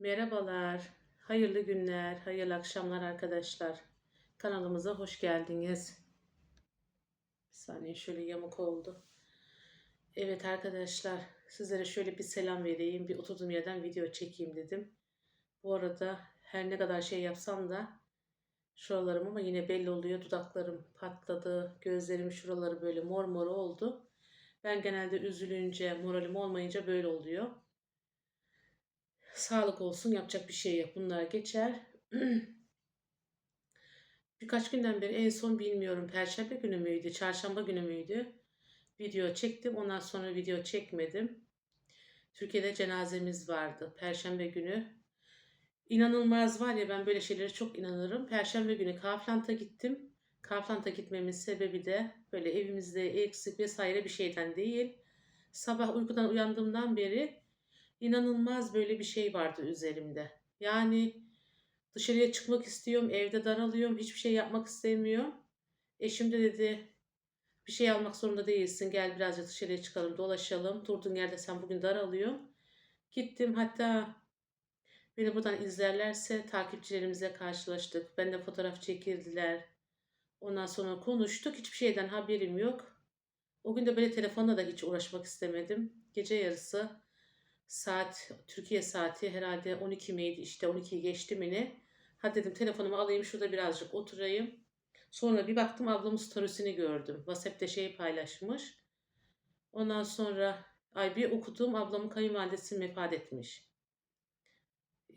Merhabalar, hayırlı günler, hayırlı akşamlar arkadaşlar. Kanalımıza hoş geldiniz. Bir saniye şöyle yamuk oldu. Evet arkadaşlar, sizlere şöyle bir selam vereyim, bir oturduğum yerden video çekeyim dedim. Bu arada her ne kadar şey yapsam da şuralarım ama yine belli oluyor. Dudaklarım patladı, gözlerim şuraları böyle mor mor oldu. Ben genelde üzülünce, moralim olmayınca böyle oluyor. Sağlık olsun yapacak bir şey yok. Bunlar geçer. Birkaç günden beri en son bilmiyorum. Perşembe günü müydü? Çarşamba günü müydü? Video çektim. Ondan sonra video çekmedim. Türkiye'de cenazemiz vardı. Perşembe günü. İnanılmaz var ya ben böyle şeylere çok inanırım. Perşembe günü Kaufland'a gittim. Kaufland'a gitmemin sebebi de böyle evimizde eksik vesaire bir şeyden değil. Sabah uykudan uyandığımdan beri İnanılmaz böyle bir şey vardı üzerimde. Yani dışarıya çıkmak istiyorum, evde daralıyorum, hiçbir şey yapmak istemiyorum. Eşim de dedi bir şey almak zorunda değilsin. Gel birazcık dışarıya çıkalım, dolaşalım. Durduğun yerde sen bugün daralıyorsun. Gittim hatta beni buradan izlerlerse takipçilerimizle karşılaştık. Ben de fotoğraf çekildiler. Ondan sonra konuştuk. Hiçbir şeyden haberim yok. O gün de böyle telefonla da hiç uğraşmak istemedim. Gece yarısı saat Türkiye saati herhalde 12 miydi işte 12'yi geçti mi ne? Hadi dedim telefonumu alayım şurada birazcık oturayım. Sonra bir baktım ablamın storiesini gördüm. WhatsApp'te şey paylaşmış. Ondan sonra ay bir okudum ablamın kayınvalidesi vefat etmiş.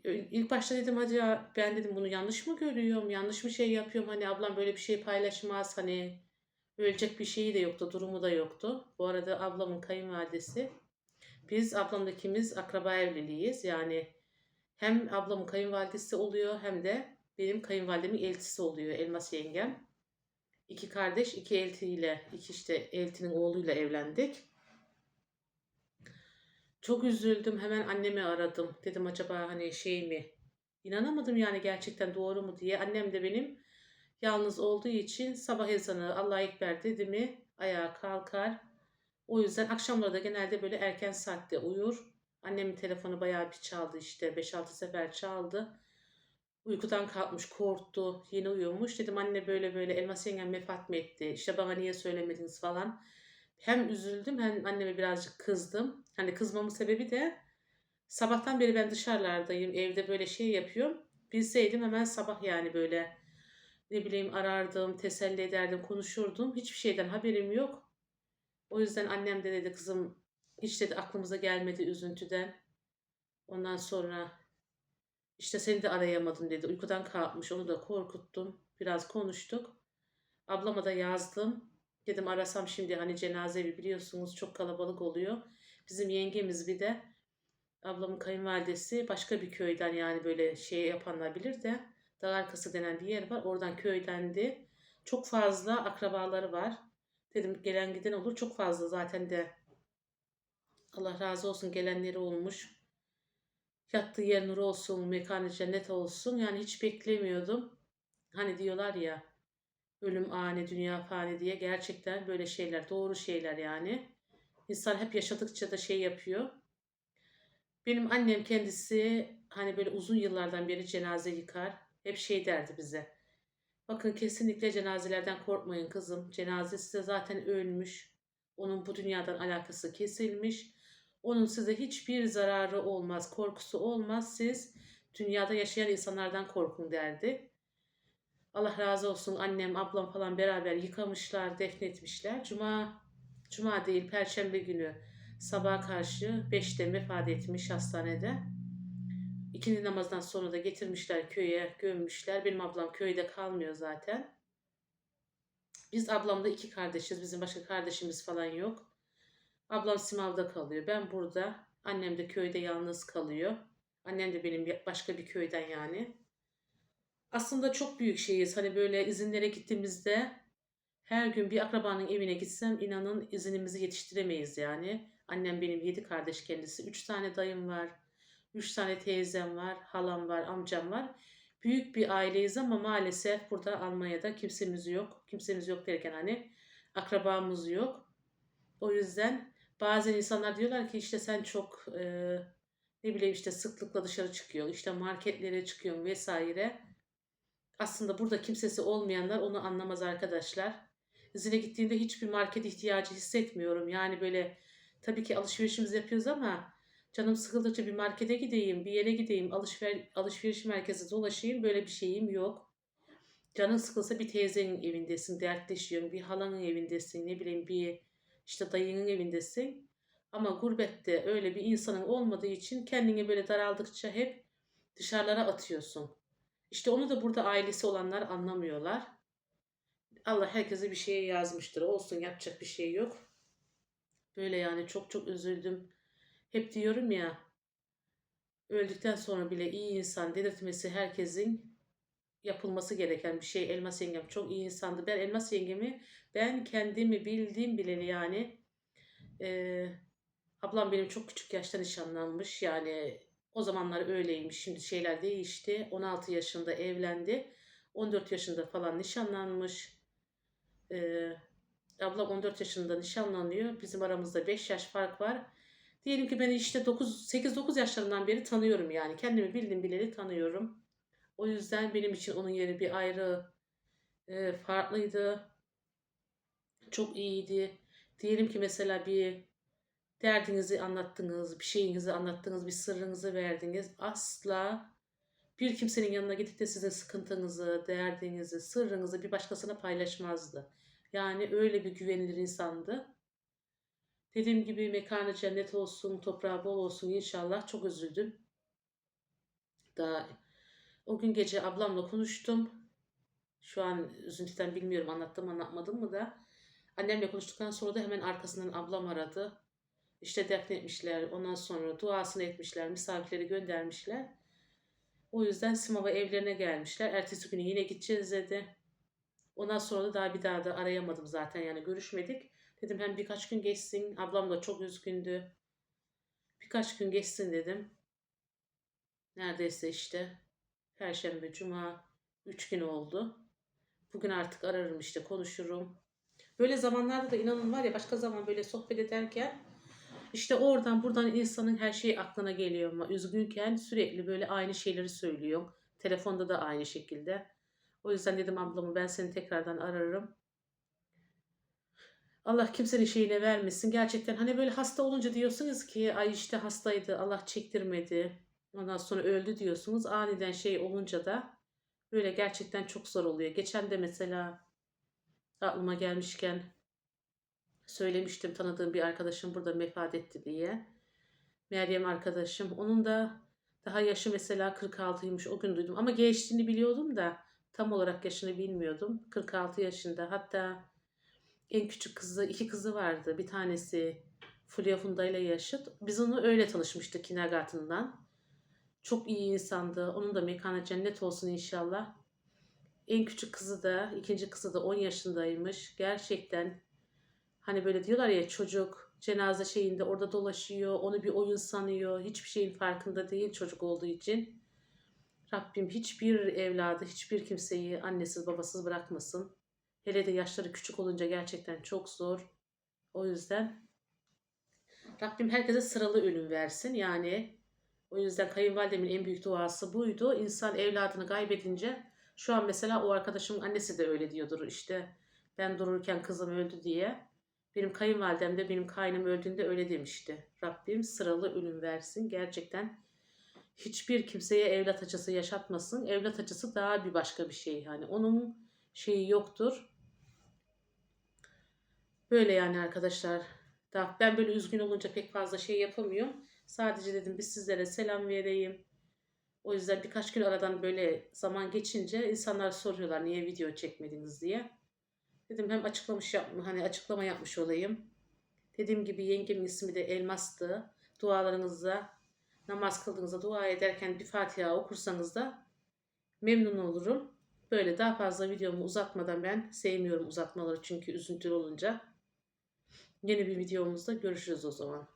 İlk başta dedim ya ben dedim bunu yanlış mı görüyorum? Yanlış mı şey yapıyorum? Hani ablam böyle bir şey paylaşmaz. Hani ölecek bir şeyi de yoktu, durumu da yoktu. Bu arada ablamın kayınvalidesi biz ablamla ikimiz akraba evliliğiyiz. Yani hem ablamın kayınvalidesi oluyor hem de benim kayınvalidemin eltisi oluyor Elmas yengem. İki kardeş iki eltiyle, iki işte eltinin oğluyla evlendik. Çok üzüldüm. Hemen annemi aradım. Dedim acaba hani şey mi? İnanamadım yani gerçekten doğru mu diye. Annem de benim yalnız olduğu için sabah ezanı Allah ekber dedi mi ayağa kalkar o yüzden akşamları da genelde böyle erken saatte uyur. Annemin telefonu bayağı bir çaldı işte 5-6 sefer çaldı. Uykudan kalkmış korktu yine uyumuş. Dedim anne böyle böyle elmas yengem vefat mı etti? İşte bana niye söylemediniz falan. Hem üzüldüm hem anneme birazcık kızdım. Hani kızmamın sebebi de sabahtan beri ben dışarılardayım. Evde böyle şey yapıyorum. Bilseydim hemen sabah yani böyle ne bileyim arardım, teselli ederdim, konuşurdum. Hiçbir şeyden haberim yok. O yüzden annem de dedi kızım hiç dedi aklımıza gelmedi üzüntüden. Ondan sonra işte seni de arayamadım dedi. Uykudan kalkmış onu da korkuttum. Biraz konuştuk. Ablama da yazdım. Dedim arasam şimdi hani cenazevi biliyorsunuz çok kalabalık oluyor. Bizim yengemiz bir de ablamın kayınvalidesi başka bir köyden yani böyle şey yapanlar bilir de dağ arkası denen bir yer var. Oradan köydendi. Çok fazla akrabaları var. Dedim gelen giden olur. Çok fazla zaten de Allah razı olsun gelenleri olmuş. Yattığı yer nur olsun, mekanı cennet olsun. Yani hiç beklemiyordum. Hani diyorlar ya ölüm ani, dünya fani diye gerçekten böyle şeyler, doğru şeyler yani. İnsan hep yaşadıkça da şey yapıyor. Benim annem kendisi hani böyle uzun yıllardan beri cenaze yıkar. Hep şey derdi bize. Bakın kesinlikle cenazelerden korkmayın kızım. Cenazesi de zaten ölmüş. Onun bu dünyadan alakası kesilmiş. Onun size hiçbir zararı olmaz, korkusu olmaz. Siz dünyada yaşayan insanlardan korkun derdi. Allah razı olsun annem, ablam falan beraber yıkamışlar, defnetmişler. Cuma, cuma değil, perşembe günü sabaha karşı 5'te vefat etmiş hastanede. İkindi namazdan sonra da getirmişler köye, gömmüşler. Benim ablam köyde kalmıyor zaten. Biz ablamda iki kardeşiz. Bizim başka kardeşimiz falan yok. Ablam Simav'da kalıyor. Ben burada. Annem de köyde yalnız kalıyor. Annem de benim başka bir köyden yani. Aslında çok büyük şeyiz. Hani böyle izinlere gittiğimizde her gün bir akrabanın evine gitsem inanın izinimizi yetiştiremeyiz yani. Annem benim yedi kardeş kendisi. Üç tane dayım var. Üç tane teyzem var, halam var, amcam var. Büyük bir aileyiz ama maalesef burada Almanya'da kimsemiz yok. Kimsemiz yok derken hani akrabamız yok. O yüzden bazen insanlar diyorlar ki işte sen çok e, ne bileyim işte sıklıkla dışarı çıkıyor, işte marketlere çıkıyor vesaire. Aslında burada kimsesi olmayanlar onu anlamaz arkadaşlar. İzine gittiğimde hiçbir market ihtiyacı hissetmiyorum. Yani böyle tabii ki alışverişimizi yapıyoruz ama canım sıkıldıkça bir markete gideyim, bir yere gideyim, alışver alışveriş merkezi dolaşayım böyle bir şeyim yok. Canın sıkılsa bir teyzenin evindesin, dertleşiyorsun, bir halanın evindesin, ne bileyim bir işte dayının evindesin. Ama gurbette öyle bir insanın olmadığı için kendini böyle daraldıkça hep dışarılara atıyorsun. İşte onu da burada ailesi olanlar anlamıyorlar. Allah herkese bir şeye yazmıştır. Olsun yapacak bir şey yok. Böyle yani çok çok üzüldüm. Hep diyorum ya öldükten sonra bile iyi insan dedirtmesi herkesin yapılması gereken bir şey. Elmas yengem çok iyi insandı. Ben Elmas yengemi ben kendimi bildiğim bileli yani e, ablam benim çok küçük yaşta nişanlanmış. Yani o zamanlar öyleymiş. Şimdi şeyler değişti. 16 yaşında evlendi. 14 yaşında falan nişanlanmış. Ee, ablam 14 yaşında nişanlanıyor. Bizim aramızda 5 yaş fark var. Diyelim ki ben işte 9 8-9 yaşlarından beri tanıyorum yani. Kendimi bildim bileli tanıyorum. O yüzden benim için onun yeri bir ayrı e, farklıydı. Çok iyiydi. Diyelim ki mesela bir derdinizi anlattınız, bir şeyinizi anlattınız, bir sırrınızı verdiniz. Asla bir kimsenin yanına gidip de size sıkıntınızı, derdinizi, sırrınızı bir başkasına paylaşmazdı. Yani öyle bir güvenilir insandı. Dediğim gibi mekanı cennet olsun, toprağı bol olsun inşallah. Çok üzüldüm. Daha o gün gece ablamla konuştum. Şu an üzüntüden bilmiyorum anlattım anlatmadım mı da. Annemle konuştuktan sonra da hemen arkasından ablam aradı. İşte defnetmişler. Ondan sonra duasını etmişler. Misafirleri göndermişler. O yüzden Simava evlerine gelmişler. Ertesi günü yine gideceğiz dedi. Ondan sonra da daha bir daha da arayamadım zaten yani görüşmedik. Dedim hem birkaç gün geçsin. Ablam da çok üzgündü. Birkaç gün geçsin dedim. Neredeyse işte Perşembe, Cuma, üç gün oldu. Bugün artık ararım işte konuşurum. Böyle zamanlarda da inanın var ya başka zaman böyle sohbet ederken işte oradan buradan insanın her şeyi aklına geliyor ama üzgünken sürekli böyle aynı şeyleri söylüyor. Telefonda da aynı şekilde. O yüzden dedim ablamı ben seni tekrardan ararım. Allah kimsenin şeyine vermesin. Gerçekten hani böyle hasta olunca diyorsunuz ki ay işte hastaydı Allah çektirmedi. Ondan sonra öldü diyorsunuz. Aniden şey olunca da böyle gerçekten çok zor oluyor. Geçen de mesela aklıma gelmişken söylemiştim tanıdığım bir arkadaşım burada vefat etti diye. Meryem arkadaşım. Onun da daha yaşı mesela 46'ymış o gün duydum. Ama geçtiğini biliyordum da tam olarak yaşını bilmiyordum. 46 yaşında. Hatta en küçük kızı, iki kızı vardı. Bir tanesi Fulya Funda ile yaşıt. Biz onu öyle tanışmıştık kindergarten'dan. Çok iyi insandı. Onun da mekanı cennet olsun inşallah. En küçük kızı da, ikinci kızı da 10 yaşındaymış. Gerçekten Hani böyle diyorlar ya çocuk cenaze şeyinde orada dolaşıyor, onu bir oyun sanıyor, hiçbir şeyin farkında değil çocuk olduğu için. Rabbim hiçbir evladı, hiçbir kimseyi annesiz babasız bırakmasın. Hele de yaşları küçük olunca gerçekten çok zor. O yüzden Rabbim herkese sıralı ölüm versin. Yani o yüzden kayınvalidemin en büyük duası buydu. İnsan evladını kaybedince şu an mesela o arkadaşımın annesi de öyle diyordur işte ben dururken kızım öldü diye. Benim kayınvalidem de benim kaynım öldüğünde öyle demişti. Rabbim sıralı ölüm versin. Gerçekten hiçbir kimseye evlat acısı yaşatmasın. Evlat acısı daha bir başka bir şey. Hani onun şeyi yoktur. Böyle yani arkadaşlar. Daha ben böyle üzgün olunca pek fazla şey yapamıyorum. Sadece dedim biz sizlere selam vereyim. O yüzden birkaç gün aradan böyle zaman geçince insanlar soruyorlar niye video çekmediniz diye. Dedim hem açıklamış yapma, hani açıklama yapmış olayım. Dediğim gibi yengemin ismi de Elmas'tı. Dualarınızda namaz kıldığınızda dua ederken bir Fatiha okursanız da memnun olurum. Böyle daha fazla videomu uzatmadan ben sevmiyorum uzatmaları çünkü üzüntülü olunca. Yeni bir videomuzda görüşürüz o zaman.